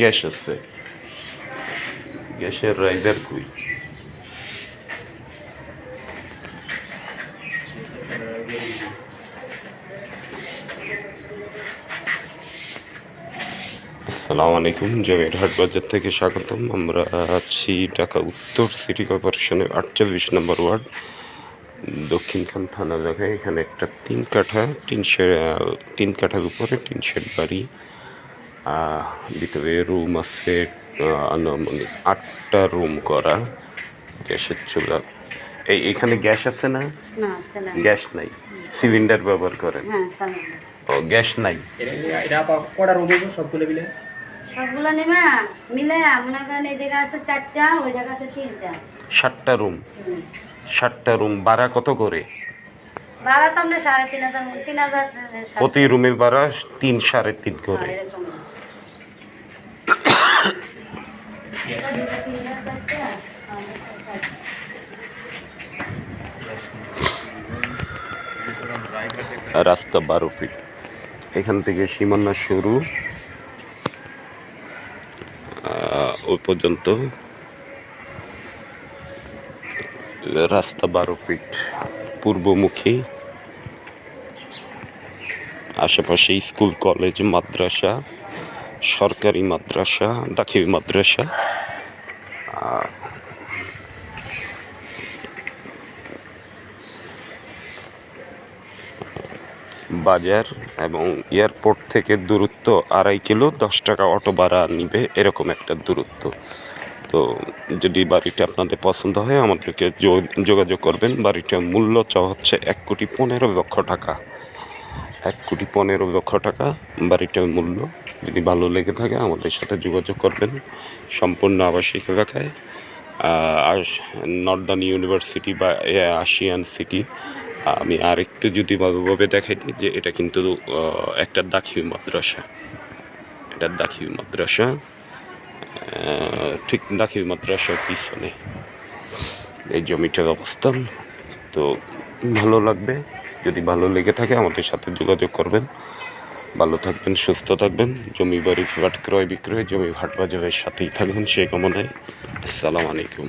Gas আছে গ্যাসের raiser কুই আসসালামু আলাইকুম জমির হাট বাজার থেকে স্বাগতম। আমরা আছি ঢাকা উত্তর সিটি কর্পোরেশনের আটচল্লিশ নম্বর ওয়ার্ড। দক্ষিণখান থানা জায়গায়। এখানে একটা তিন কাঠা, তিন তিন কাঠার উপরে তিন শেড বাড়ি। ভিতরে রুম আছে আনুমানিক আটটা রুম করা গ্যাসের চুলা। এই এখানে গ্যাস আছে না? গ্যাস নাই। সিলিন্ডার ব্যবহার করেন? হ্যাঁ ও গ্যাস নাই। এটা কটা রুম সবগুলো মিলে? সবগুলো নেবা মিলে মনে করেন এই জায়গা আছে চারটা ওই জায়গা আছে তিনটা। ষাটটা রুম। ষাটটা রুম ভাড়া কত করে? ভাড়া তো আমরা সাড়ে তিন হাজার তিন হাজার প্রতি রুমের ভাড়া তিন সাড়ে তিন করে হ্যাঁ, এরকম। এটা দুটো, তিনটা, চারটা, আর একটা চারটা। রাস্তা বারো ফিট এখান থেকে সীমানা শুরু। ওই পর্যন্ত। রাস্তা বারো ফিট পূর্বমুখী। আশেপাশে স্কুল, কলেজ, মাদ্রাসা, সরকারি মাদ্রাসা, দাখিল মাদ্রাসা। বাজার এবং এয়ারপোর্ট থেকে দূরত্ব আড়াই কিলো দশ টাকা অটো ভাড়া নিবে এরকম একটা দূরত্ব। তো যদি বাড়িটা আপনাদের পছন্দ হয় আমাদেরকে যোগাযোগ করবেন। বাড়িটার মূল্য চ হচ্ছে এক কোটি পনেরো লক্ষ টাকা। এক কোটি পনেরো লক্ষ টাকা বাড়িটার মূল্য। যদি ভালো লেগে থাকে আমাদের সাথে যোগাযোগ করবেন সম্পূর্ণ আবাসিক এলাকায়। নর্দার্ন ইউনিভার্সিটি বা এ, আশিয়ান সিটি আমি আরেকটু যদি ভালোভাবে দেখাই যে এটা কিন্তু একটা দাখিল মাদ্রাসা। এটা দাখিল মাদ্রাসা ঠিক দাখিল মাদ্রাসার পিছনে। এই জমিটার অবস্থান তো ভালো লাগবে। যদি ভালো লেগে থাকে আমাদের সাথে যোগাযোগ করবেন। ভালো থাকবেন, সুস্থ থাকবেন। জমি বাড়ি ফ্ল্যাট ক্রয় বিক্রয়, জমি হাট বাজারের সাথেই থাকবেন সেই কামনায়। আসসালামু আলাইকুম।